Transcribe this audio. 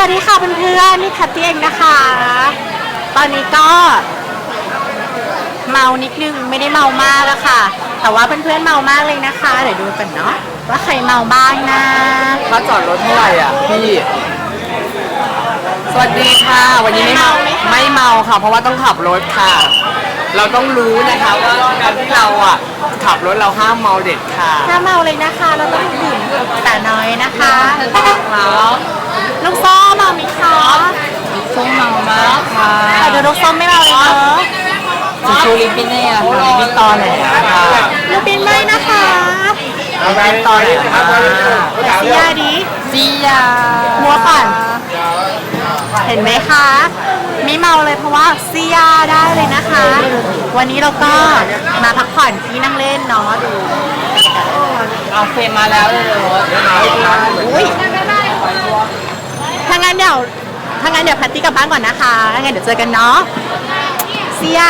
วัสดีค่ะเพื่อนๆนี่แพทตี้เองนะคะ ตอนนี้ก็เมานิดนึงไม่ได้เมามากอะค่ะ แต่ว่าเพื่อนๆเมามากเลยนะคะ เดี๋ยวดูกันเนาะว่าใครเมาบ้างนะค่าจอดรถเท่าไหร่อะพี่ สวัสดีค่ะ วันนี้ไม่เมาเมาไหมคะไม่เมาค่ะ เพราะว่าต้องขับรถค่ะ เราต้องรู้นะคะว่าการที่เราอะขับรถเราห้ามเมาเด็ดค่ะถ้าเมาเลยนะคะ เราต้องดื่มแต่น้อยนะคะ ครับ ลูกส้มเมาไหมคะ ส้มเมามากค่ะแต่ดูลูกส้มไม่เมาเลยเนาะชูชูลิปปิ้นเนี่ยค่ะลิปปิ้นตอแหลค่ะลูกบินไม่นะคะลิปปิ้นตอแหลค่ะเสียาดีจียามัวก่นเห็นไหมคะ ไม่เมาเลยเพราะว่าเสียได้เลยนะคะ วันนี้เราก็มาพักผ่อนที่นั่งเล่นเนาะดูเอาเฟรมมาแล้วเลยอุ้ยถ้างั้นเดี๋ยว ถ้างั้นเดี๋ยวแพตตี้กลับบ้านก่อนนะคะถ้างั้นเดี๋ยวเจอกันเนาะเสีย